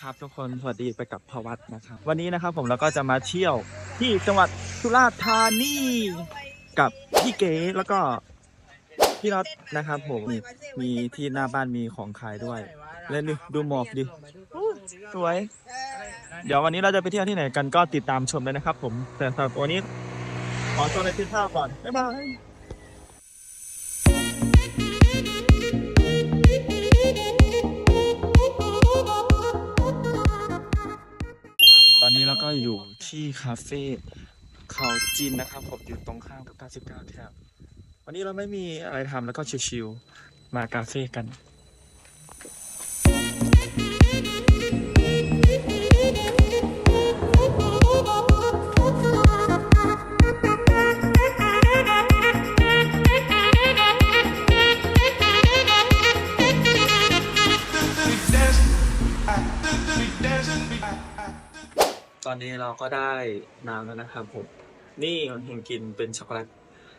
ครับทุกคนสวัสดีไปกับพวัตนะครับ วันนี้นะครับผมเราก็จะมาเที่ยวที่จังหวัดสุราษฎร์ธานีกับพี่เก๋แล้วก็พี่น็อตนะครับผมนี่มีที่หน้าบ้านมีของขายด้วยเล่นดิดูหมอกดิสวย เดี๋ยววันนี้เราจะไปเที่ยวที่ไหนกันก็ติดตามชมเลยนะครับ ผมแต่สำหรับวันนี้ขอตัวไปกินข้าวก่อนบ๊ายบาย ก็อยู่ที่คาเฟ่เขาจีนนะครับผมอยู่ตรงข้ามกับ 99แถบวันนี้เราไม่มีอะไรทำแล้วก็ชิวๆมาคาเฟ่กัน ตอนนี้เราก็ได้น้ำแล้วนะครับผม นี่เห็นกินเป็นช็อกโกแลต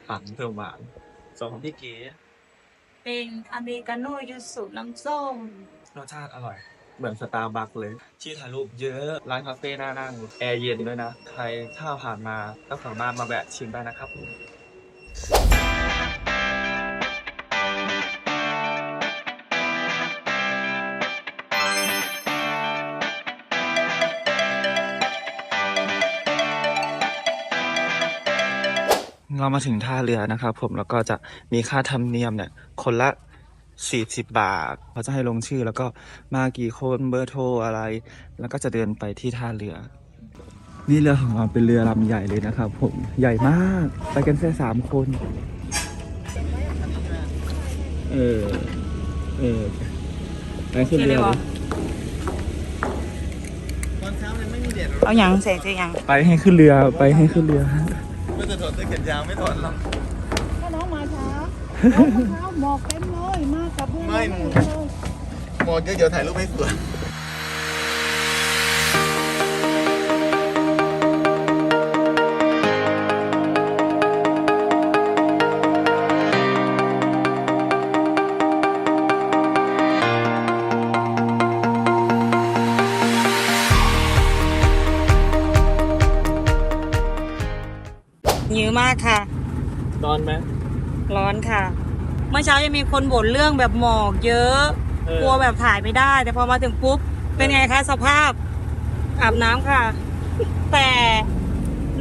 ปั่นเพิ่มหวานส่วนของพี่เก๋เป็นอเมริกาโน่ยูสุน้ำส้มรสชาติอร่อย เหมือนสตาร์บัคเลยที่ถ่ายรูปเยอะร้านคาเฟ่น่านั่งแอร์เย็นด้วยนะ ใครถ้าผ่านมาก็สามารถมาแวะชิมได้นะครับผม เรามาถึงท่าเรือนะครับผมแล้วก็จะมีค่าธรรมเนียมเนี่ยคนละ 40 บาทเขาจะให้ลงชื่อแล้วก็มากี่คนเบอร์โทรอะไร แล้วก็จะเดินไปที่ท่าเรือ นี่เรือของเราเป็นเรือลำใหญ่เลยนะครับผมใหญ่มากไปกันแค่สามคนเออเออไปขึ้นเรือเลยเอาหยังใส่ใส่หยังไปให้ขึ้นเรือไปให้ขึ้นเรือ ไม่จะถอดเสื้อแขนยาวไม่ถอดหรอกถ้าน้องมาช้าน้องมะพร้าวหมอกเต็มเลย มากับเพื่อนไม่หนูเลย หมดเยอะเดี๋ยวถ่ายรูปให้สวย ยือมากค่ะนอนไหม ร้อนค่ะ เมื่อเช้ายังมีคนบ่นเรื่องแบบหมอกเยอะ เออ กลัวแบบถ่ายไม่ได้ แต่พอมาถึงปุ๊บ เป็นไงคะสภาพ อาบน้ำค่ะ แต่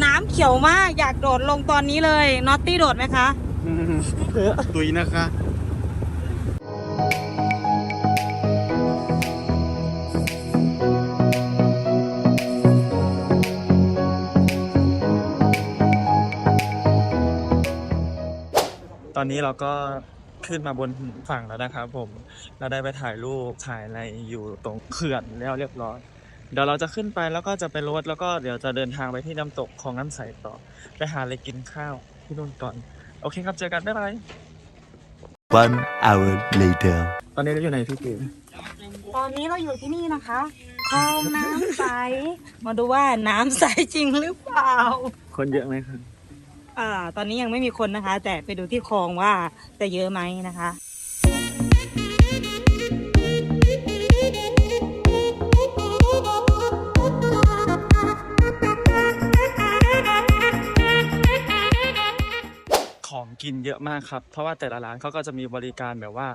น้ำเขียวมาก อยากโดดลงตอนนี้เลยนอตตี้โดดไหมคะ ตุยนะคะ ตอนนี้เราก็ขึ้นมาบนฝั่งแล้วนะครับผมเราได้ไปถ่ายรูปถ่ายอะไรอยู่ตรงเขื่อนแล้วเรียบร้อยเดี๋ยวเราจะขึ้นไปแล้วก็จะไปรถแล้วก็เดี๋ยวจะเดินทางไปที่น้ำตกของน้ำใสต่อ ไปหาอะไรกินข้าวที่นู่นก่อน โอเคครับเจอกัน บ๊ายบาย One hour later. ตอนนี้เราอยู่ไหนพี่เก๋ตอนนี้เราอยู่ที่นี่นะคะคลองน้ำใส มาดูว่าน้ำใสจริงหรือเปล่า คนเยอะไหมครับ อ่า ตอนนี้ยังไม่มีคนนะคะ แต่ไปดูที่คลองว่าจะเยอะไหมนะคะของกินเยอะมากครับ เพราะว่าแต่ละร้านเขาก็จะมีบริการแบบว่า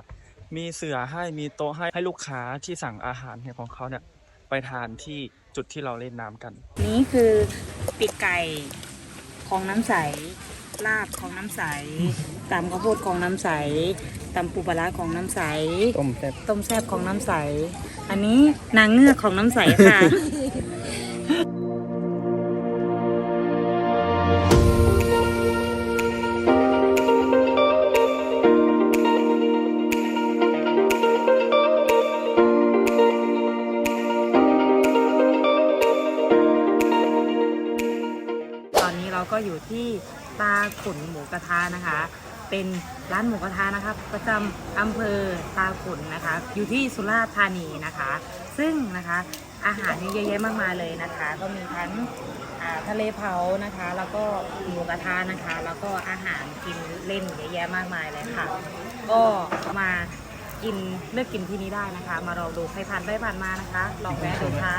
มีเสือให้มีโต๊ะให้ให้ลูกค้าที่สั่งอาหารเนี่ยของเขาเนี่ยไปทานที่จุดที่เราเล่นน้ำกัน นี่คือปีกไก่ ของน้ำใส ลาบของน้ำใสตำข้าวโพดของน้ำใสตำปูปลาร้าของน้ำใส ต้มแซ่บต้มแซ่บของน้ำใส อันนี้นางเงือกของน้ำใสค่ะ ก็อยู่ที่ตาขุนหมูกระทะนะคะ เป็นร้านหมูกระทะนะคะประจำอำเภอตาขุนนะคะ อยู่ที่สุราษฎร์ธานีนะคะ ซึ่งนะคะอาหารนี่เยอะแยะมากมายเลยนะคะ ก็มีทั้งทะเลเผานะคะ แล้วก็หมูกระทะนะคะ แล้วก็อาหารกินเล่นเยอะแยะมากมายเลยค่ะ ก็มากินเลือกกินที่นี้ได้นะคะ มาลองดูใครผ่านไปผ่านมานะคะ ลองแวะดูค่ะ